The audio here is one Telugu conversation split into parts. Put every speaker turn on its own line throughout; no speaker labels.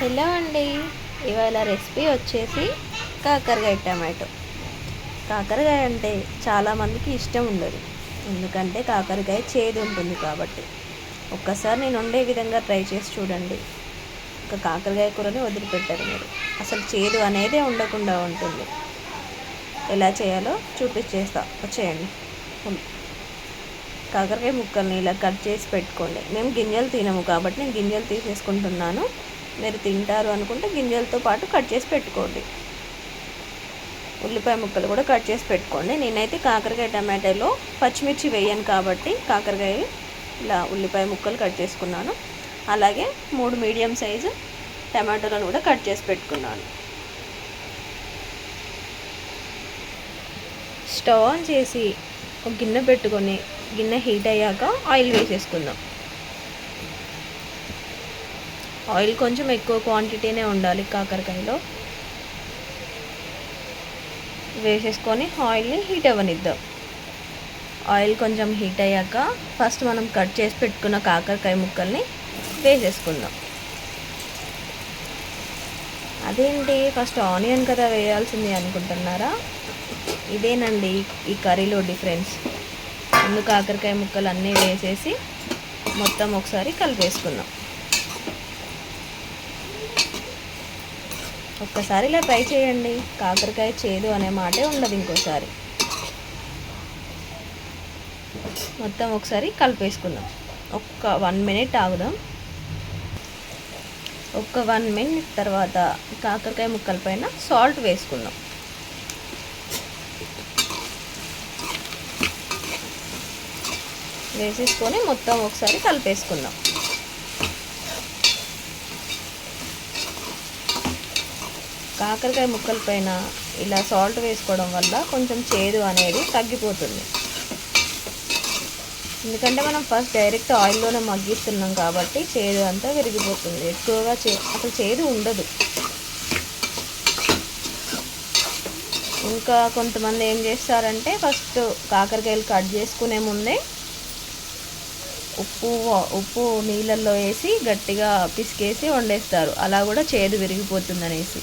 హలో అండి. ఇవాళ రెసిపీ వచ్చేసి కాకరకాయ టమాటో. కాకరకాయ అంటే చాలామందికి ఇష్టం ఉండదు. ఎందుకంటే కాకరకాయ చేదు ఉంటుంది కాబట్టి. ఒక్కసారి నేను వండే విధంగా ట్రై చేసి చూడండి. ఒక కాకరకాయ కూరని వదిలిపెట్టారు మీరు. అసలు చేదు అనేదే ఉండకుండా ఉంటుంది. ఎలా చేయాలో చూపించేస్తా. వచ్చేయండి. కాకరకాయ ముక్కల్ని ఇలా కట్ చేసి పెట్టుకోండి. మేము గింజలు తినము కాబట్టి నేను గింజలు తీసేసుకుంటున్నాను. మీరు తింటారు అనుకుంటే గింజలతో పాటు కట్ చేసి పెట్టుకోండి. ఉల్లిపాయ ముక్కలు కూడా కట్ చేసి పెట్టుకోండి. నేనైతే కాకరకాయ టమాటాలో పచ్చిమిర్చి వేయను కాబట్టి కాకరకాయ ఇలా ఉల్లిపాయ ముక్కలు కట్ చేసుకున్నాను. అలాగే మూడు మీడియం సైజు టమాటోలను కూడా కట్ చేసి పెట్టుకున్నాను. స్టవ్ ఆన్ చేసి ఒక గిన్నె పెట్టుకొని గిన్నె హీట్ అయ్యాక ఆయిల్ వేసేసుకుందాం. ఆయిల్ కొంచెం ఎక్కువ క్వాంటిటీనే ఉండాలి కాకరకాయలో. వేసేసుకొని ఆయిల్ని హీట్ అవ్వనిద్దాం. ఆయిల్ కొంచెం హీట్ అయ్యాక ఫస్ట్ మనం కట్ చేసి పెట్టుకున్న కాకరకాయ ముక్కల్ని వేసేసుకుందాం. అదేంటి? ఫస్ట్ ఆనియన్ కదా వేయాల్సింది అనుకుంటున్నారా? ఇదేనండి ఈ కర్రీలో డిఫరెన్స్. ముందు కాకరకాయ ముక్కలు అన్నీ వేసేసి మొత్తం ఒకసారి కలిపేసుకుందాం. ఒక్కసారి ఇలా ట్రై చేయండి. కాకరకాయ చేదు అనే మాటే ఉండదు ఇంకోసారి. మొత్తం ఒకసారి కలిపేసుకుందాం. ఒక్క వన్ మినిట్ ఆగుదాం. ఒక్క వన్ మినిట్ తర్వాత కాకరకాయ ముక్కల పైన సాల్ట్ వేసుకుందాం. వేసేసుకొని మొత్తం ఒకసారి కలిపేసుకుందాం. కాకరకాయ ముక్కల పైన ఇలా సాల్ట్ వేసుకోవడం వల్ల కొంచెం చేదు అనేది తగ్గిపోతుంది. ఎందుకంటే మనం ఫస్ట్ డైరెక్ట్ ఆయిల్లోనే మగ్గిస్తున్నాం కాబట్టి చేదు అంతా విరిగిపోతుంది. ఎక్కువగా చే అసలు చేదు ఉండదు. ఇంకా కొంతమంది ఏం చేస్తారంటే ఫస్ట్ కాకరకాయలు కట్ చేసుకునే ముందే ఉప్పు ఉప్పు నీళ్ళల్లో వేసి గట్టిగా పిసికేసి వండేస్తారు. అలా కూడా చేదు విరిగిపోతుంది అనేసి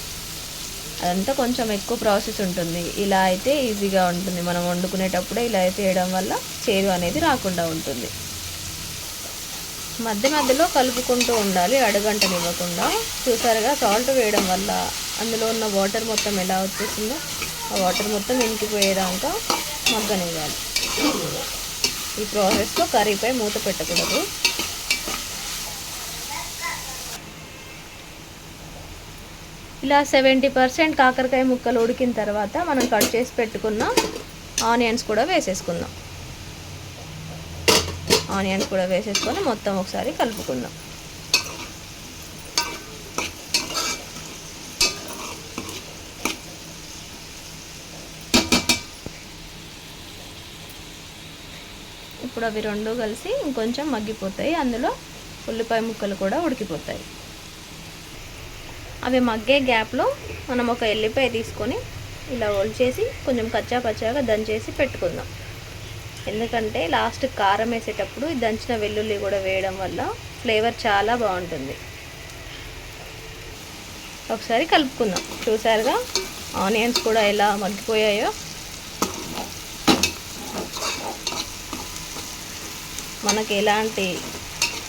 అదంతా కొంచెం ఎక్కువ ప్రాసెస్ ఉంటుంది. ఇలా అయితే ఈజీగా ఉంటుంది. మనం వండుకునేటప్పుడే ఇలా అయితే వేయడం వల్ల చేదు అనేది రాకుండా ఉంటుంది. మధ్య మధ్యలో కలుపుకుంటూ ఉండాలి. అడుగంటనివ్వకుండా. చూసారుగా సాల్ట్ వేయడం వల్ల అందులో ఉన్న వాటర్ మొత్తం ఎలా వచ్చేసిందో? ఆ వాటర్ మొత్తం ఇంకిపోయేదాకా మగ్గనివ్వాలి. ఈ ప్రాసెస్లో కర్రీపై మూత పెట్టకూడదు. ఇలా సెవెంటీ పర్సెంట్ కాకరకాయ ముక్కలు ఉడికిన తర్వాత మనం కట్ చేసి పెట్టుకున్న ఆనియన్స్ కూడా వేసేసుకుందాం. ఆనియన్స్ కూడా వేసేసుకొని మొత్తం ఒకసారి కలుపుకుందాం. ఇప్పుడు అవి రెండు కలిసి ఇంకొంచెం మగ్గిపోతాయి. అందులో ఉల్లిపాయ ముక్కలు కూడా ఉడికిపోతాయి. అవి మగ్గే గ్యాప్లో మనం ఒక ఎల్లిపాయ తీసుకొని ఇలా ఒలిచేసి కొంచెం కచ్చా పచ్చాగా దంచేసి పెట్టుకుందాం. ఎందుకంటే లాస్ట్ కారం వేసేటప్పుడు దంచిన వెల్లుల్లి కూడా వేయడం వల్ల ఫ్లేవర్ చాలా బాగుంటుంది. ఒకసారి కలుపుకుందాం. చూసారుగా ఆనియన్స్ కూడా ఎలా మగ్గిపోయాయో? మనకి ఎలాంటి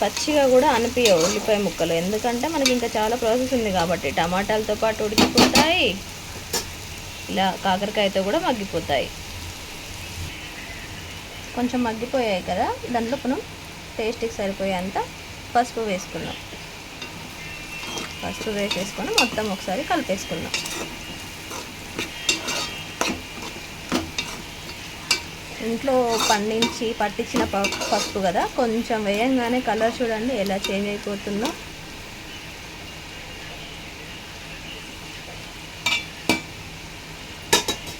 పచ్చిగా కూడా అనిపించవు ఉల్లిపాయ ముక్కలు. ఎందుకంటే మనకి ఇంకా చాలా ప్రాసెస్ ఉంది కాబట్టి టమాటాలతో పాటు ఉడికిపోతాయి. ఇలా కాకరకాయతో కూడా మగ్గిపోతాయి. కొంచెం మగ్గిపోయాయి కదా? దాంట్లో మనం టేస్ట్కి సరిపోయేంత పసుపు వేసుకున్నాం. పసుపు వేసేసుకొని మొత్తం ఒకసారి కలిపేసుకున్నాం ఇంట్లో పండించి పట్టించిన పసుపు కదా? కొంచెం వేయంగానే కలర్ చూడండి ఎలా చేంజ్ అయిపోతుందో.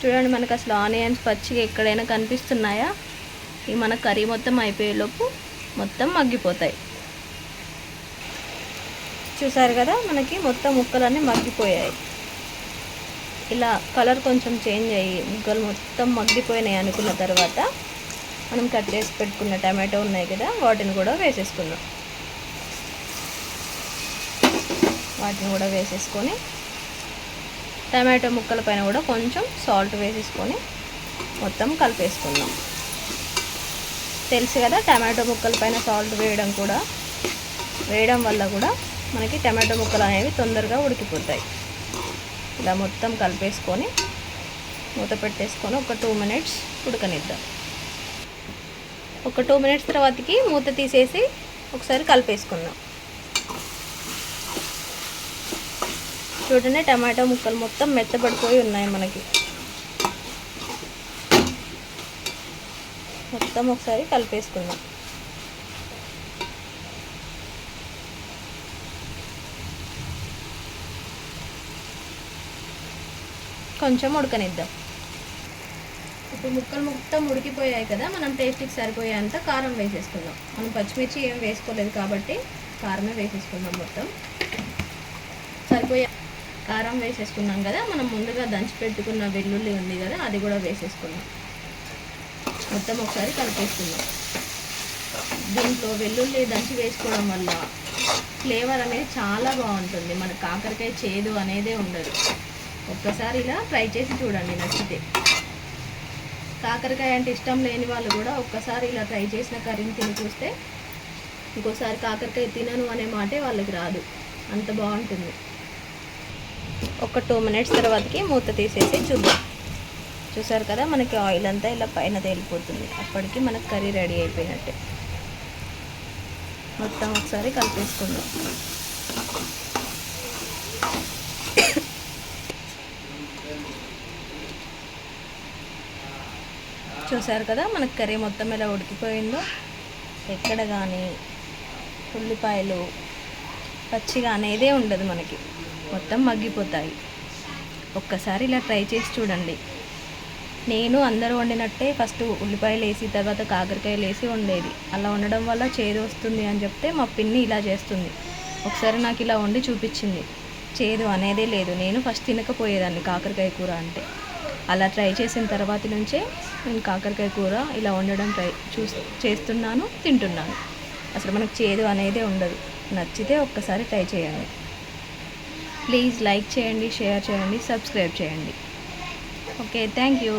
చూడండి మనకు అసలు ఆనియన్స్ పచ్చిగా ఎక్కడైనా కనిపిస్తున్నాయా? ఈ మన కర్రీ మొత్తం అయిపోయేలోపు మొత్తం మగ్గిపోతాయి. చూసారు కదా? మనకి మొత్తం ముక్కలన్నీ మగ్గిపోయాయి. ఇలా కలర్ కొంచెం చేంజ్ అయ్యి ముక్కలు మొత్తం మగ్గిపోయినాయి అనుకున్న తర్వాత మనం కట్ చేసి పెట్టుకున్న టమాటో ఉన్నాయి కదా వాటిని కూడా వేసేసుకుందాం. వాటిని కూడా వేసేసుకొని టమాటో ముక్కల పైన కూడా కొంచెం సాల్ట్ వేసేసుకొని మొత్తం కలిపేసుకుందాం. తెలుసు కదా టమాటో ముక్కల పైన సాల్ట్ వేయడం కూడా వేయడం వల్ల కూడా మనకి టమాటో ముక్కలు అనేవి తొందరగా ఉడికిపోతాయి. ఇలా మొత్తం కలిపేసుకొని మూత పెట్టేసుకొని ఒక టూ మినిట్స్ ఉడకనిద్దాం. ఒక టూ మినిట్స్ తర్వాతకి మూత తీసేసి ఒకసారి కలిపేసుకుందాం. చూడండి టమాటో ముక్కలు మొత్తం మెత్తబడిపోయి ఉన్నాయి మనకి. మొత్తం ఒకసారి కలిపేసుకుందాం. కొంచెం ఉడకనిద్దాం. ఇప్పుడు ముక్కలు మొత్తం ఉడికిపోయాయి కదా మనం టేస్ట్కి సరిపోయేంత కారం వేసేసుకుందాం. మనం పచ్చిమిర్చి ఏం వేసుకోలేదు కాబట్టి కారమే వేసేసుకుందాం మొత్తం. సరిపోయే కారం వేసేసుకున్నాం కదా మనం ముందుగా దంచి పెట్టుకున్న వెల్లుల్లి ఉంది కదా అది కూడా వేసేసుకున్నాం మొత్తం ఒకసారి కలిపేసుకుందాం. దీంట్లో వెల్లుల్లి దంచి వేసుకోవడం వల్ల ఫ్లేవర్ అనేది చాలా బాగుంటుంది. మన కాకరకాయ చేదు అనేదే ఉండదు. ఒక్కసారి ఇలా ట్రై చేసి చూడండి నచ్చితే. కాకరకాయ అంటే ఇష్టం లేని వాళ్ళు కూడా ఒక్కసారి ఇలా ట్రై చేసిన కర్రీని తిని చూస్తే ఇంకోసారి కాకరకాయ తినను అనే మాటే వాళ్ళకి రాదు. అంత బాగుంటుంది. ఒక టూ మినిట్స్ తర్వాతకి మూత తీసేసి చూద్దాం. చూసారు కదా మనకి ఆయిల్ అంతా ఇలా పైన తేలిపోతుంది. అప్పటికి మనకు కర్రీ రెడీ అయిపోయినట్టే. మొత్తం ఒకసారి కలిపేసుకుందాం. చూసారు కదా మనకు కర్రీ మొత్తం ఎలా ఉడికిపోయిందో. ఎక్కడ కానీ ఉల్లిపాయలు పచ్చిగా అనేదే ఉండదు మనకి. మొత్తం మగ్గిపోతాయి. ఒక్కసారి ఇలా ట్రై చేసి చూడండి. నేను అందరూ వండినట్టే ఫస్ట్ ఉల్లిపాయలు వేసి తర్వాత కాకరకాయలు వేసి వండేది. అలా వండడం వల్ల చేదు వస్తుంది అని చెప్తే మా పిన్ని ఇలా చేస్తుంది. ఒకసారి నాకు ఇలా వండి చూపించింది. చేదు అనేదే లేదు. నేను ఫస్ట్ తినకపోయేదాన్ని కాకరకాయ కూర అంటే. అలా ట్రై చేసిన తర్వాత నుంచే నేను కాకరకాయ కూర ఇలా వండడం ట్రై చూ చేస్తున్నాను తింటున్నాను. అసలు మనకు చేదు అనేదే ఉండదు. నచ్చితే ఒక్కసారి ట్రై చేయండి. ప్లీజ్ లైక్ చేయండి షేర్ చేయండి సబ్స్క్రైబ్ చేయండి. Okay thank you.